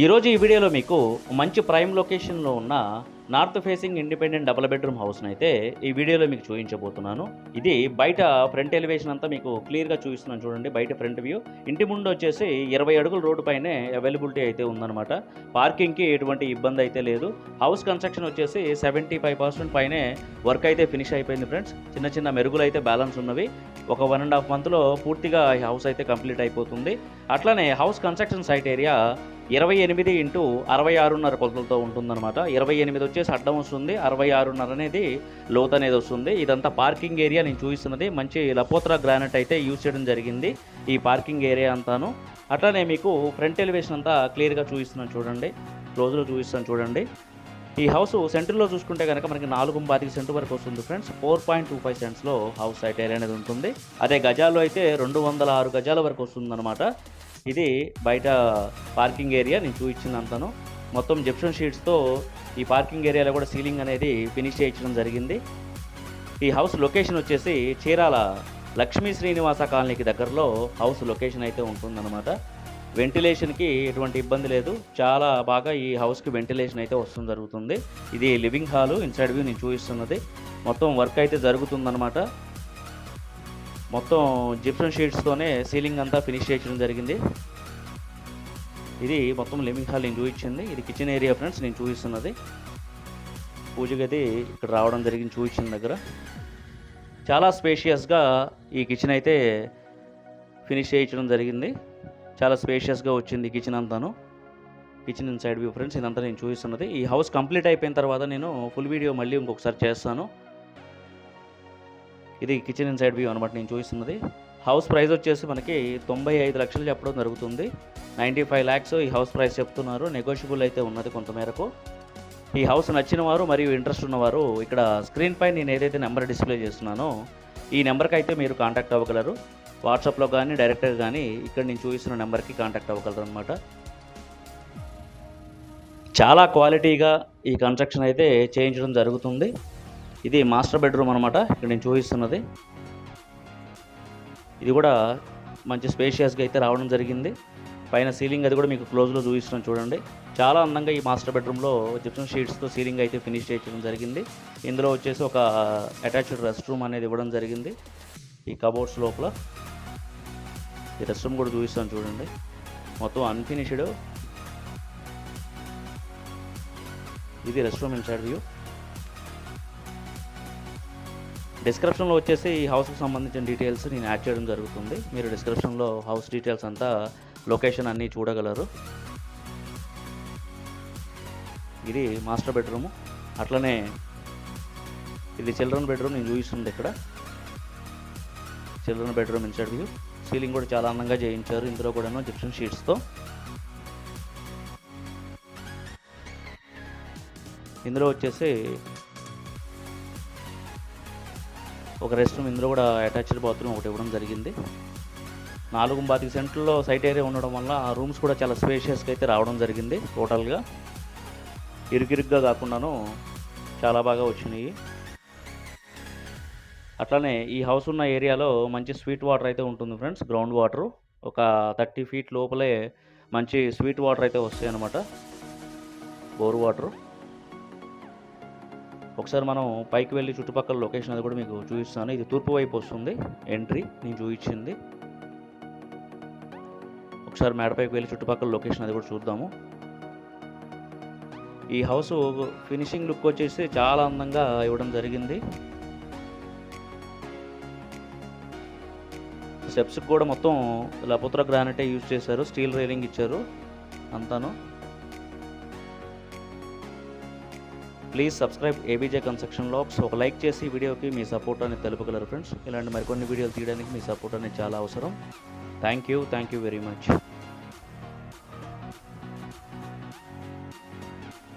ఈరోజు ఈ వీడియోలో మీకు మంచి ప్రైమ్ లొకేషన్లో ఉన్న north facing independent double bedroom హౌస్ని అయితే ఈ వీడియోలో మీకు చూపించబోతున్నాను. ఇది బయట ఫ్రంట్ ఎలివేషన్ అంతా మీకు క్లియర్గా చూపిస్తున్నాను చూడండి బయట ఫ్రంట్ వ్యూ. ఇంటి ముందు వచ్చేసి ఇరవై అడుగుల రోడ్డు పైనే అవైలబిలిటీ అయితే ఉందన్నమాట. పార్కింగ్కి ఎటువంటి ఇబ్బంది అయితే లేదు. హౌస్ కన్స్ట్రక్షన్ వచ్చేసి సెవెంటీ ఫైవ్ పర్సెంట్ పైనే వర్క్ అయితే ఫినిష్ అయిపోయింది ఫ్రెండ్స్. చిన్న చిన్న మెరుగులు అయితే బ్యాలెన్స్ ఉన్నవి. ఒక వన్ అండ్ హాఫ్ మంత్లో పూర్తిగా ఈ హౌస్ అయితే కంప్లీట్ అయిపోతుంది. అట్లానే హౌస్ కన్స్ట్రక్షన్ సైట్ ఏరియా ఇరవై ఎనిమిది ఇంటూ అరవై ఆరున్నర కొలతలతో ఉంటుందన్నమాట. ఇరవై ఎనిమిది వచ్చేసి అడ్డం వస్తుంది. అరవై ఆరున్నర అనేది లోత్ అనేది వస్తుంది. ఇదంతా పార్కింగ్ ఏరియా నేను చూపిస్తున్నది. మంచి లపోత్రా గ్రానైట్ అయితే యూజ్ చేయడం జరిగింది ఈ పార్కింగ్ ఏరియా అంతాను. అట్లానే మీకు ఫ్రంట్ ఎలివేషన్ అంతా క్లియర్గా చూపిస్తున్నాను చూడండి. క్లోజ్లో చూపిస్తాను చూడండి. ఈ హౌస్ సెంటర్లో చూసుకుంటే కనుక మనకి నాలుగు పాతిక సెంటు వరకు వస్తుంది friends. Four point two five సెంట్స్లో house site area అనేది ఉంటుంది. అదే గజాల్లో అయితే రెండు వందల ఆరు గజాల వరకు వస్తుందన్నమాట. ఇది బయట పార్కింగ్ ఏరియా నేను చూపించిందంతను. మొత్తం జిప్షన్ షీట్స్తో ఈ పార్కింగ్ ఏరియాలో కూడా సీలింగ్ అనేది ఫినిష్ చేయించడం జరిగింది. ఈ హౌస్ లొకేషన్ వచ్చేసి చీరాల లక్ష్మీ శ్రీనివాస కాలనీకి దగ్గరలో హౌస్ లొకేషన్ అయితే ఉంటుందన్నమాట. వెంటిలేషన్కి ఎటువంటి ఇబ్బంది లేదు. చాలా బాగా ఈ హౌస్కి వెంటిలేషన్ అయితే వస్తుంది జరుగుతుంది. ఇది లివింగ్ హాలు ఇన్సైడ్ వ్యూ నేను చూపిస్తున్నది. మొత్తం వర్క్ అయితే జరుగుతుందన్నమాట. మొత్తం జిప్సన్ షీట్స్తోనే సీలింగ్ అంతా ఫినిష్ చేయడం జరిగింది. ఇది మొత్తం లివింగ్ హాల్ నేను చూపించింది. ఇది కిచెన్ ఏరియా ఫ్రెండ్స్ నేను చూపిస్తున్నది. పూజ గది ఇక్కడ రావడం జరిగింది చూపించిన దగ్గర. చాలా స్పేషియస్గా ఈ కిచెన్ అయితే ఫినిష్ చేయించడం జరిగింది. చాలా స్పేషియస్గా వచ్చింది కిచెన్ అంతాను. Kitchen inside view friends ఇదంతా నేను చూపిస్తున్నది. ఈ హౌస్ కంప్లీట్ అయిపోయిన తర్వాత నేను ఫుల్ వీడియో మళ్ళీ ఇంకొకసారి చేస్తాను. ఇది కిచెన్ ఇన్ సైడ్ వ్యూ అనమాట నేను చూపిస్తున్నది. హౌస్ ప్రైస్ వచ్చేసి మనకి తొంభై ఐదు లక్షలు చెప్పడం జరుగుతుంది. నైంటీ ఫైవ్ ల్యాక్స్ ఈ హౌస్ ప్రైస్ చెప్తున్నారు. నెగోషియబుల్ అయితే ఉన్నది కొంతమేరకు. ఈ హౌస్ నచ్చిన వారు మరియు ఇంట్రెస్ట్ ఉన్నవారు ఇక్కడ స్క్రీన్ పై నేను ఏదైతే నెంబర్ డిస్ప్లే చేస్తున్నానో ఈ నెంబర్కి అయితే మీరు కాంటాక్ట్ అవ్వగలరు. వాట్సాప్లో కానీ డైరెక్ట్గా కానీ ఇక్కడ నేను చూపిస్తున్న నెంబర్కి కాంటాక్ట్ అవ్వగలరు అనమాట చాలా క్వాలిటీగా ఈ కన్స్ట్రక్షన్ అయితే చేయించడం జరుగుతుంది. ఇది మాస్టర్ బెడ్రూమ్ అనమాట ఇక్కడ నేను చూపిస్తున్నది. ఇది కూడా మంచి స్పేషియస్గా అయితే రావడం జరిగింది. పైన సీలింగ్ అది కూడా మీకు క్లోజ్లో చూపిస్తున్నాను చూడండి. చాలా అందంగా ఈ మాస్టర్ బెడ్రూమ్లో జిప్సన్ షీట్స్తో సీలింగ్ అయితే ఫినిష్ చేయడం జరిగింది. ఇందులో వచ్చేసి ఒక అటాచ్డ్ రెస్ట్ రూమ్ అనేది ఇవ్వడం జరిగింది. ఈ కబోర్డ్స్ లోపల. ఈ రెస్ట్ రూమ్ కూడా చూపిస్తాను చూడండి. మొత్తం అన్ఫినిష్డ్ ఇది రెస్ట్ రూమ్ ఇన్సైడ్ వ్యూ డిస్క్రిప్షన్లో వచ్చేసి ఈ హౌస్కి సంబంధించిన డీటెయిల్స్ నేను యాడ్ చేయడం జరుగుతుంది. మీరు డిస్క్రిప్షన్లో హౌస్ డీటెయిల్స్ అంతా లొకేషన్ అన్నీ చూడగలరు. ఇది మాస్టర్ బెడ్రూము అట్లనే ఇది చిల్డ్రన్ బెడ్రూమ్ నేను చూపిస్తుంది ఇక్కడ. Children bedroom inside view ceiling కూడా చాలా అందంగా చేయించారు. ఇందులో కూడాను జిప్షన్ షీట్స్తో ఇందులో వచ్చేసి ఒక రెస్ట్ రూమ్ ఇందులో కూడా అటాచ్డ్ బాత్రూమ్ ఒకటి ఇవ్వడం జరిగింది. నాలుగు పాతిక సెంట్లలో సైట్ ఏరియా ఉండడం వల్ల ఆ రూమ్స్ కూడా చాలా స్పేషియస్గా అయితే రావడం జరిగింది టోటల్గా ఇరుకిరుగ్గా కాకుండాను చాలా బాగా వచ్చినాయి. అట్లానే ఈ హౌస్ ఉన్న ఏరియాలో మంచి స్వీట్ వాటర్ అయితే ఉంటుంది ఫ్రెండ్స్ గ్రౌండ్ వాటర్ ఒక థర్టీ ఫీట్ లోపలే మంచి స్వీట్ వాటర్ అయితే వస్తాయి అన్నమాట బోర్ వాటర్ ఒకసారి మనం పైకి వెళ్ళి చుట్టుపక్కల లొకేషన్ అది కూడా మీకు చూపిస్తాను. ఇది తూర్పు వైపు వస్తుంది. ఎంట్రీ నేను చూపించింది. ఒకసారి మేడపైకి వెళ్ళి చుట్టుపక్కల లొకేషన్ అది కూడా చూద్దాము. ఈ హౌస్ ఫినిషింగ్ లుక్ వచ్చేసి చాలా అందంగా ఇవ్వడం జరిగింది. స్టెప్స్ కూడా మొత్తం లపుత్ర గ్రానైటే యూజ్ చేశారు. స్టీల్ రైలింగ్ ఇచ్చారు అంతాను. ప్లీజ్ సబ్స్క్రైబ్ ఏబీజే కన్స్ట్రక్షన్ లాక్స్ ఒక లైక్ చేసి వీడియోకి మీ సపోర్ట్ అనేది తెలుపగలరు ఫ్రెండ్స్. ఇలాంటి మరికొన్ని వీడియోలు తీయడానికి మీ సపోర్ట్ అనేది చాలా అవసరం. Thank you thank you very much